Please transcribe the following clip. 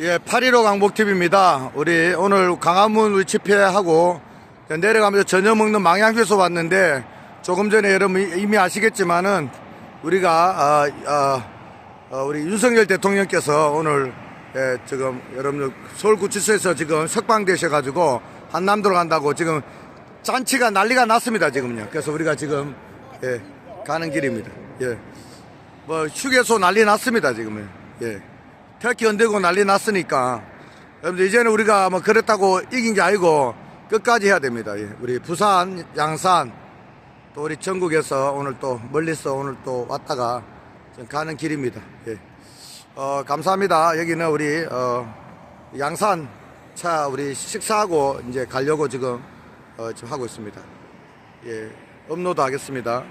예, 8.15 강복TV입니다. 우리 오늘 강화문 우리 집회하고 내려가면서 저녁 먹는 망향휴게소 왔는데 조금 전에 여러분 이미 아시겠지만은 우리가, 어, 어, 어, 우리 윤석열 대통령께서 오늘 예, 지금 여러분 서울구치소에서 지금 석방되셔가지고 한남도로 간다고 지금 잔치가 난리가 났습니다 지금요. 그래서 우리가 지금 예, 가는 길입니다. 예. 뭐 휴게소 난리 났습니다 지금은. 예. 터키 흔들고 난리 났으니까 여러분들 이제는 우리가 뭐 그랬다고 이긴 게 아니고 끝까지 해야 됩니다. 예. 우리 부산, 양산 또 우리 전국에서 오늘 또 멀리서 오늘 또 왔다가 가는 길입니다. 예. 어, 감사합니다. 여기는 우리 어, 양산 차 우리 식사하고 이제 가려고 지금 어, 지금 하고 있습니다. 예. 업로드 하겠습니다.